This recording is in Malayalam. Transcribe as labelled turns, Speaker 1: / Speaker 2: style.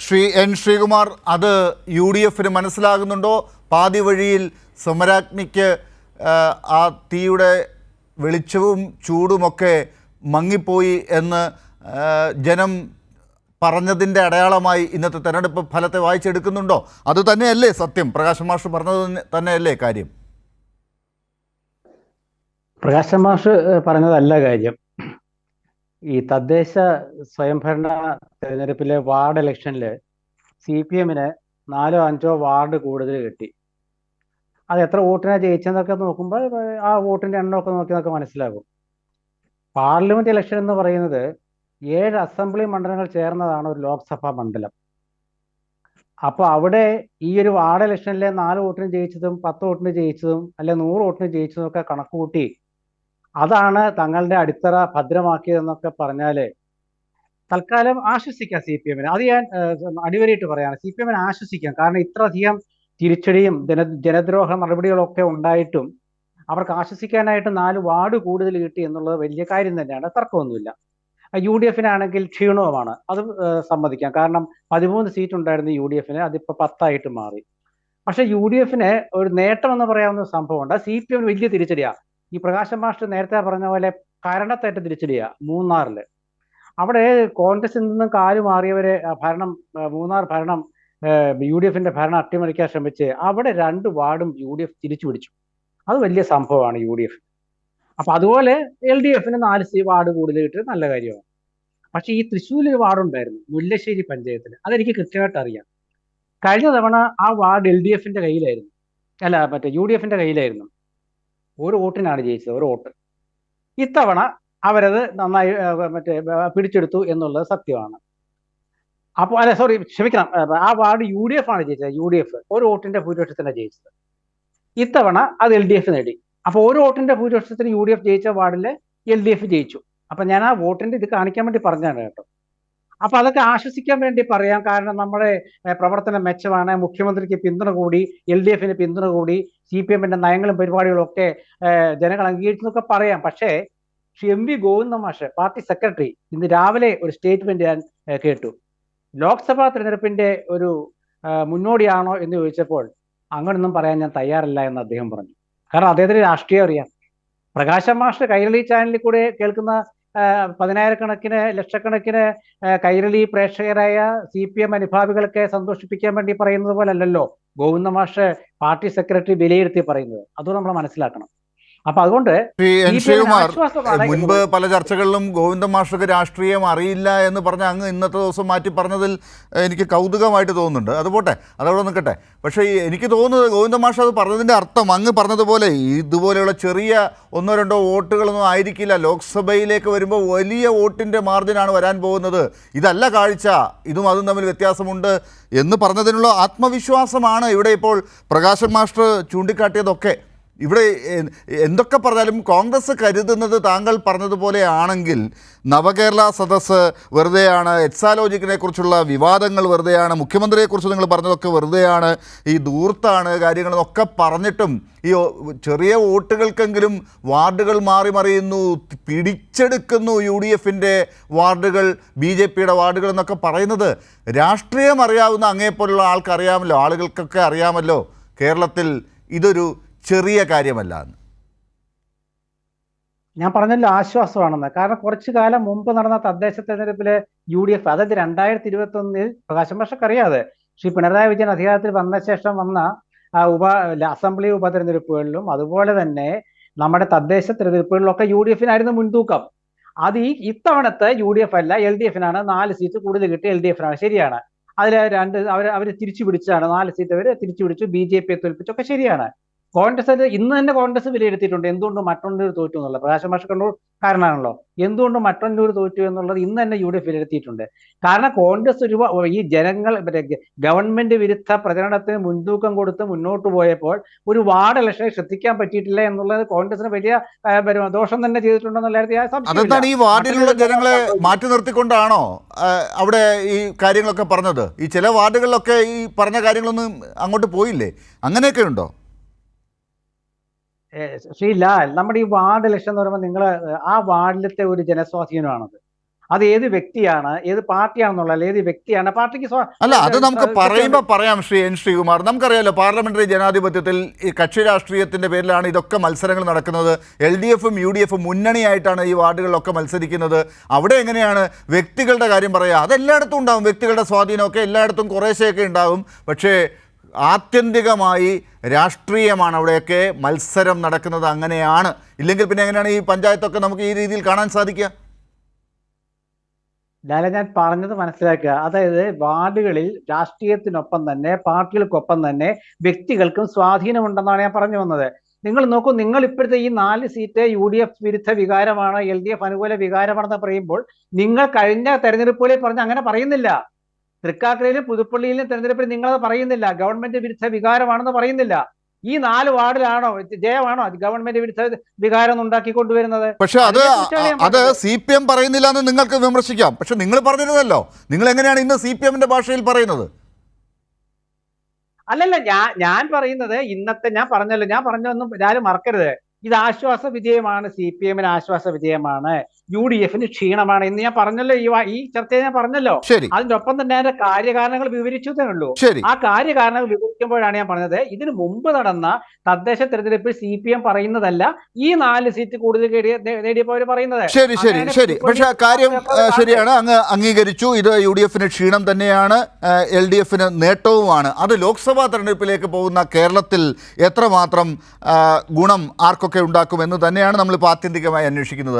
Speaker 1: ശ്രീ എൻ ശ്രീകുമാർ അത് യു ഡി എഫിന് മനസ്സിലാകുന്നുണ്ടോ? പാതി വഴിയിൽ സമരാജ്ഞിക്ക് ആ, തീയുടെ വെളിച്ചവും ചൂടുമൊക്കെ മങ്ങിപ്പോയി എന്ന് ജനം പറഞ്ഞതിന്റെ അടയാളമായി ഇന്നത്തെ തെരഞ്ഞെടുപ്പ് ഫലത്തെ വായിച്ചെടുക്കുന്നുണ്ടോ? അത് തന്നെയല്ലേ സത്യം. പ്രകാശ് മാഷ് പറഞ്ഞത് തന്നെയല്ലേ കാര്യം?
Speaker 2: പ്രകാശ് മാഷ് പറഞ്ഞതല്ല കാര്യം. ഈ തദ്ദേശ സ്വയംഭരണ തെരഞ്ഞെടുപ്പിലെ വാർഡ് ഇലക്ഷനിൽ സി പി എമ്മിന് നാലോ അഞ്ചോ വാർഡ് കൂടുതൽ കിട്ടി. അത് എത്ര വോട്ടിനാ ജയിച്ചെന്നൊക്കെ നോക്കുമ്പോൾ ആ വോട്ടിന്റെ എണ്ണമൊക്കെ നോക്കി നമുക്ക് മനസ്സിലാകും. പാർലമെന്റ് ഇലക്ഷൻ എന്ന് പറയുന്നത് ഏഴ് അസംബ്ലി മണ്ഡലങ്ങൾ ചേർന്നതാണ് ഒരു ലോക്സഭാ മണ്ഡലം. അപ്പോൾ അവിടെ ഈ ഒരു വാർഡ് ഇലക്ഷനിലെ നാല് വോട്ടിന് ജയിച്ചതും പത്ത് വോട്ടിന് ജയിച്ചതും അല്ലെ നൂറ് വോട്ടിന് ജയിച്ചതും ഒക്കെ കണക്ക് കൂട്ടി അതാണ് തങ്ങളുടെ അടിത്തറ ഭദ്രമാക്കിയതെന്നൊക്കെ പറഞ്ഞാൽ തൽക്കാലം ആശ്വസിക്കാം സി പി എമ്മിന്. അത് ഞാൻ അടിവരിയിട്ട് പറയാണ്. സി പി എമ്മിന് ആശ്വസിക്കാം. കാരണം ഇത്രയധികം തിരിച്ചടിയും ജന ജനദ്രോഹ നടപടികളൊക്കെ ഉണ്ടായിട്ടും അവർക്ക് ആശ്വസിക്കാനായിട്ട് നാല് വാർഡ് കൂടുതൽ കിട്ടി എന്നുള്ളത് വലിയ കാര്യം തന്നെയാണ്. തർക്കമൊന്നുമില്ല. യു ഡി എഫിനാണെങ്കിൽ ക്ഷീണവുമാണ്. അത് സമ്മതിക്കാം. കാരണം പതിമൂന്ന് സീറ്റ് ഉണ്ടായിരുന്ന യു ഡി എഫിന് അതിപ്പോൾ പത്തായിട്ട് മാറി. പക്ഷെ യു ഡി എഫിന് ഒരു നേട്ടം എന്ന് പറയാവുന്ന സംഭവം സംഭവമുണ്ട്. സി പി എം വലിയ തിരിച്ചടിയാ. ഈ പ്രകാശം മാസ്റ്റർ നേരത്തെ പറഞ്ഞ പോലെ കരണത്തേറ്റ തിരിച്ചടിയ മൂന്നാറിൽ. അവിടെ കോൺഗ്രസിൽ നിന്നും കാൽ മാറിയവരെ ഭരണം മൂന്നാർ ഭരണം യു ഡി എഫിന്റെ ഭരണം അട്ടിമറിക്കാൻ ശ്രമിച്ച് അവിടെ രണ്ട് വാർഡും യു ഡി എഫ് തിരിച്ചു പിടിച്ചു അത് വലിയ സംഭവമാണ് യു ഡി എഫ് അപ്പൊ അതുപോലെ എൽ ഡി എഫിന് നാല് സി വാർഡ് കൂടുതൽ കിട്ടിയത് നല്ല കാര്യമാണ്. പക്ഷേ ഈ തൃശ്ശൂരിൽ ഒരു വാർഡുണ്ടായിരുന്നു മുല്ലശ്ശേരി പഞ്ചായത്തിൽ അതെനിക്ക് കൃത്യമായിട്ട് അറിയാം. കഴിഞ്ഞ തവണ ആ വാർഡ് എൽ ഡി എഫിന്റെ കയ്യിലായിരുന്നു. അല്ല മറ്റേ യു ഡി എഫിന്റെ കയ്യിലായിരുന്നു. ഒരു വോട്ടിനാണ് ജയിച്ചത് ഒരു വോട്ട്. ഇത്തവണ അവരത് നന്നായി മറ്റേ പിടിച്ചെടുത്തു എന്നുള്ളത് സത്യമാണ്. അപ്പോൾ അല്ല സോറി ക്ഷമിക്കണം. ആ വാർഡ് യു ഡി എഫ് ആണ് ജയിച്ചത് യു ഡി എഫ്. ഒരു വോട്ടിന്റെ ഭൂരിപക്ഷത്തിനാണ് ജയിച്ചത്. ഇത്തവണ അത് എൽ ഡി എഫ് നേടി. അപ്പോൾ ഒരു വോട്ടിന്റെ ഭൂരിപക്ഷത്തിന് യു ഡി എഫ് ജയിച്ച വാർഡിൽ എൽ ഡി എഫ് ജയിച്ചു. അപ്പൊ ഞാൻ ആ വോട്ടിന്റെ ഇത് കാണിക്കാൻ വേണ്ടി പറഞ്ഞാണ് കേട്ടോ. അപ്പൊ അതൊക്കെ ആശ്വസിക്കാൻ വേണ്ടി പറയാം. കാരണം നമ്മുടെ പ്രവർത്തനം മെച്ചമാണ്. മുഖ്യമന്ത്രിക്ക് പിന്തുണ കൂടി എൽ ഡി എഫിന് പിന്തുണ കൂടി സി പി എമ്മിന്റെ നയങ്ങളും പരിപാടികളും ഒക്കെ ജനങ്ങൾ ജനങ്ങൾ അംഗീകരിച്ചെന്നൊക്കെ പറയാം. പക്ഷേ ശ്രീ എം വി ഗോവിന്ദ മാഷ് പാർട്ടി സെക്രട്ടറി ഇന്ന് രാവിലെ ഒരു സ്റ്റേറ്റ്മെന്റ് ഞാൻ കേട്ടു. ലോക്സഭാ തെരഞ്ഞെടുപ്പിന്റെ ഒരു മുന്നോടിയാണോ എന്ന് ചോദിച്ചപ്പോൾ അങ്ങനൊന്നും പറയാൻ ഞാൻ തയ്യാറല്ല എന്ന് അദ്ദേഹം പറഞ്ഞു. കാരണം അദ്ദേഹത്തിന് രാഷ്ട്രീയം അറിയാം. പ്രകാശം മാഷ് കൈരളി ചാനലിൽ കൂടെ കേൾക്കുന്ന പതിനായിരക്കണക്കിന് ലക്ഷക്കണക്കിന് കൈരളി പ്രേക്ഷകരായ സി പി എം അനുഭാവികളൊക്കെ സന്തോഷിപ്പിക്കാൻ വേണ്ടി പറയുന്നത് പോലെ അല്ലല്ലോ ഗോവിന്ദ മാഷ് പാർട്ടി സെക്രട്ടറി വിലയിരുത്തി പറയുന്നത്. അതും നമ്മൾ മനസ്സിലാക്കണം. അപ്പൊ അതുകൊണ്ട്
Speaker 1: മുൻപ്. പല ചർച്ചകളിലും ഗോവിന്ദ മാഷ്ടർക്ക് രാഷ്ട്രീയം അറിയില്ല എന്ന് പറഞ്ഞ അങ്ങ് ഇന്നത്തെ ദിവസം മാറ്റി പറഞ്ഞതിൽ എനിക്ക് കൗതുകമായിട്ട് തോന്നുന്നുണ്ട്. അത് പോട്ടെ അതവിടെ നിൽക്കട്ടെ. പക്ഷേ എനിക്ക് തോന്നുന്നത് ഗോവിന്ദ മാഷ് അത് പറഞ്ഞതിന്റെ അർത്ഥം അങ്ങ് പറഞ്ഞതുപോലെ ഇതുപോലെയുള്ള ചെറിയ ഒന്നോ രണ്ടോ വോട്ടുകളൊന്നും ആയിരിക്കില്ല. ലോക്സഭയിലേക്ക് വരുമ്പോൾ വലിയ വോട്ടിന്റെ മാർജിനാണ് വരാൻ പോകുന്നത്. ഇതല്ല കാഴ്ച. ഇതും അതും തമ്മിൽ വ്യത്യാസമുണ്ട് എന്ന് പറഞ്ഞതിനുള്ള ആത്മവിശ്വാസമാണ് ഇവിടെ ഇപ്പോൾ പ്രകാശൻ മാസ്റ്റർ ചൂണ്ടിക്കാട്ടിയതൊക്കെ. ഇവിടെ എന്തൊക്കെ പറഞ്ഞാലും കോൺഗ്രസ് കരുതുന്നത് താങ്കൾ പറഞ്ഞതുപോലെ ആണെങ്കിൽ നവകേരള സദസ്സ് വെറുതെയാണ് എക്സാലോജിക്കിനെ കുറിച്ചുള്ള വിവാദങ്ങൾ വെറുതെയാണ് മുഖ്യമന്ത്രിയെക്കുറിച്ച് നിങ്ങൾ പറഞ്ഞതൊക്കെ വെറുതെയാണ് ഈ ദൂർത്താണ് കാര്യങ്ങളെന്നൊക്കെ പറഞ്ഞിട്ടും ഈ ചെറിയ വോട്ടുകൾക്കെങ്കിലും വാർഡുകൾ മാറി മറിയുന്നു പിടിച്ചെടുക്കുന്നു യു ഡി എഫിന്റെ വാർഡുകൾ ബി ജെ പിയുടെ വാർഡുകൾ എന്നൊക്കെ പറയുന്നത് രാഷ്ട്രീയം അറിയാവുന്ന അങ്ങേപ്പോലുള്ള ആൾക്കറിയാമല്ലോ ആളുകൾക്കൊക്കെ അറിയാമല്ലോ. കേരളത്തിൽ ഇതൊരു ചെറിയ കാര്യമല്ല എന്ന്.
Speaker 2: ഞാൻ പറഞ്ഞല്ലോ ആശ്വാസമാണെന്ന്. കാരണം കുറച്ചു കാലം മുമ്പ് നടന്ന തദ്ദേശ തെരഞ്ഞെടുപ്പിലെ യു ഡി എഫ് അതായത് രണ്ടായിരത്തി ഇരുപത്തി ഒന്നിൽ പ്രകാശം പക്ഷേ അറിയാതെ ശ്രീ പിണറായി വിജയൻ അധികാരത്തിൽ വന്ന ശേഷം വന്ന ഉപ അസംബ്ലി ഉപതെരഞ്ഞെടുപ്പുകളിലും അതുപോലെ തന്നെ നമ്മുടെ തദ്ദേശ തെരഞ്ഞെടുപ്പുകളിലൊക്കെ യു ഡി എഫിനായിരുന്നു മുൻതൂക്കം. അത് ഈ ഇത്തവണത്തെ യു ഡി എഫ് അല്ല എൽ ഡി എഫിനാണ് നാല് സീറ്റ് കൂടുതൽ കിട്ടി എൽ ഡി എഫിനാണ് ശരിയാണ്. അതിൽ രണ്ട് അവർ അവർ തിരിച്ചു പിടിച്ചാണ് നാല് സീറ്റ് അവർ തിരിച്ചു പിടിച്ചു ബി ജെ പിയെ തോൽപ്പിച്ചൊക്കെ ശരിയാണ്. കോൺഗ്രസ് ഇന്ന് തന്നെ കോൺഗ്രസ് വിലയിരുത്തിയിട്ടുണ്ട്. എന്തുകൊണ്ട് മറ്റൊന്നൂർ തോറ്റു എന്നുള്ളത് പ്രകാശ് മാഷ് കണ്ണൂർ കാരണമാണല്ലോ എന്തുകൊണ്ട് മറ്റൊന്നൂർ തോറ്റു എന്നുള്ളത് ഇന്ന് തന്നെ യു ഡി എഫ് വിലയിരുത്തിയിട്ടുണ്ട്. കാരണം കോൺഗ്രസ് ഒരു ഈ ജനങ്ങൾ ഗവൺമെന്റ് വിരുദ്ധ പ്രചരണത്തിന് മുൻതൂക്കം കൊടുത്ത് മുന്നോട്ട് പോയപ്പോൾ ഒരു വാർഡ് ഇലക്ഷനെ ശ്രദ്ധിക്കാൻ പറ്റിയിട്ടില്ല എന്നുള്ളത് കോൺഗ്രസിന് വലിയ ദോഷം തന്നെ ചെയ്തിട്ടുണ്ടെന്നുള്ള.
Speaker 1: ഈ വാർഡിലുള്ള ജനങ്ങളെ മാറ്റി നിർത്തിക്കൊണ്ടാണോ അവിടെ ഈ കാര്യങ്ങളൊക്കെ പറഞ്ഞത്? ഈ ചില വാർഡുകളിലൊക്കെ ഈ പറഞ്ഞ കാര്യങ്ങളൊന്നും അങ്ങോട്ട് പോയില്ലേ? അങ്ങനെയൊക്കെ ഉണ്ടോ?
Speaker 2: ശ്രീ ലാൽ നമ്മുടെ ഈ വാർഡ് ഇലക്ഷൻ എന്ന് പറയുമ്പോൾ നിങ്ങൾ ആ വാർഡിലത്തെ ഒരു ജനസ്വാധീനമാണത്. അത് ഏത് വ്യക്തിയാണ് ഏത് പാർട്ടിയാണെന്നുള്ള ഏത് വ്യക്തിയാണ് പാർട്ടിക്ക്
Speaker 1: അല്ല അത് നമുക്ക് പറയുമ്പോൾ പറയാം ശ്രീ എൻ ശ്രീകുമാർ. നമുക്കറിയാലോ പാർലമെന്ററി ജനാധിപത്യത്തിൽ ഈ കക്ഷി രാഷ്ട്രീയത്തിന്റെ പേരിലാണ് ഇതൊക്കെ മത്സരങ്ങൾ നടക്കുന്നത്. എൽ ഡി എഫും യു ഡി എഫും മുന്നണിയായിട്ടാണ് ഈ വാർഡുകളിലൊക്കെ മത്സരിക്കുന്നത്. അവിടെ എങ്ങനെയാണ് വ്യക്തികളുടെ കാര്യം പറയുക അതെല്ലായിടത്തും ഉണ്ടാവും. വ്യക്തികളുടെ സ്വാധീനമൊക്കെ എല്ലായിടത്തും കുറേശ്ശെയൊക്കെ ഉണ്ടാവും. പക്ഷേ ആത്യന്തികമായി രാഷ്ട്രീയമാണ് അവിടെയൊക്കെ മത്സരം നടക്കുന്നത് അങ്ങനെയാണ്. ഇല്ലെങ്കിൽ പിന്നെ എങ്ങനെയാണ് ഈ പഞ്ചായത്തൊക്കെ നമുക്ക് ഈ രീതിയിൽ കാണാൻ സാധിക്കുക?
Speaker 2: ലാല ഞാൻ പറഞ്ഞത് മനസ്സിലാക്കുക. അതായത് വാർഡുകളിൽ രാഷ്ട്രീയത്തിനൊപ്പം തന്നെ പാർട്ടികൾക്കൊപ്പം തന്നെ വ്യക്തികൾക്കും സ്വാധീനമുണ്ടെന്നാണ് ഞാൻ പറഞ്ഞു വന്നത്. നിങ്ങൾ നോക്കൂ നിങ്ങൾ ഇപ്പോഴത്തെ ഈ നാല് സീറ്റ് യു ഡി എഫ് വിരുദ്ധ വികാരമാണ് എൽ ഡി എഫ് അനുകൂല വികാരമാണെന്ന് പറയുമ്പോൾ നിങ്ങൾ കഴിഞ്ഞ തെരഞ്ഞെടുപ്പുകളിൽ പറഞ്ഞ അങ്ങനെ പറയുന്നില്ല. തൃക്കാക്കരയിലും പുതുപ്പള്ളിയിലും തെരഞ്ഞെടുപ്പിൽ നിങ്ങളത് പറയുന്നില്ല. ഗവൺമെന്റ് വിരുദ്ധ വികാരമാണെന്ന് പറയുന്നില്ല. ഈ നാല് വാർഡിലാണോ ജയമാണോ ഗവൺമെന്റ് വിരുദ്ധ വികാരം ഉണ്ടാക്കി കൊണ്ടുവരുന്നത്
Speaker 1: പക്ഷെ അത് അത്. സി പി എം പറയുന്നില്ല എന്ന് നിങ്ങൾക്ക് വിമർശിക്കാം. പക്ഷെ നിങ്ങൾ പറഞ്ഞിരുന്നല്ലോ. നിങ്ങൾ എങ്ങനെയാണ് ഇന്ന് സി പി എമ്മിന്റെ ഭാഷയിൽ പറയുന്നത്?
Speaker 2: അല്ലല്ല ഞാൻ ഞാൻ പറയുന്നത് ഇന്നത്തെ ഞാൻ പറഞ്ഞല്ലോ ഞാൻ പറഞ്ഞൊന്നും ആരും മറക്കരുത്. ഇത് ആശ്വാസ വിജയമാണ് സി പി എമ്മിന് ആശ്വാസ വിജയമാണ് യു ഡി എഫിന് ക്ഷീണമാണ് എന്ന് ഞാൻ പറഞ്ഞല്ലോ ഈ ചർച്ച ഈ ചർച്ചയിൽ ഞാൻ പറഞ്ഞല്ലോ.
Speaker 1: അതിനൊപ്പം
Speaker 2: അതിന്റെ ഒപ്പം തന്നെ അതിന്റെ കാര്യകാരണങ്ങൾ വിവരിച്ചു ഉള്ളൂ.
Speaker 1: ശരി.
Speaker 2: ആ കാര്യകാരണങ്ങൾ വിവരിക്കുമ്പോഴാണ് ഞാൻ പറഞ്ഞത് ഇതിനു മുമ്പ് നടന്ന തദ്ദേശ തെരഞ്ഞെടുപ്പിൽ സി പി എം പറയുന്നതല്ല ഈ നാല് സീറ്റ് കൂടുതൽ നേടിയപ്പോൾ പറയുന്നത്.
Speaker 1: ശരി ശരി ശരി. പക്ഷെ ആ കാര്യം ശരിയാണ്. അങ്ങ് അംഗീകരിച്ചു. ഇത് യു ഡി എഫിന് ക്ഷീണം തന്നെയാണ് എൽ ഡി എഫിന് നേട്ടവുമാണ്. അത് ലോക്സഭാ തെരഞ്ഞെടുപ്പിലേക്ക് പോകുന്ന കേരളത്തിൽ എത്രമാത്രം ഗുണം ആർക്കൊക്കെ ഉണ്ടാക്കും എന്ന് തന്നെയാണ് നമ്മളിപ്പോൾ ആത്യന്തികമായി അന്വേഷിക്കുന്നത്.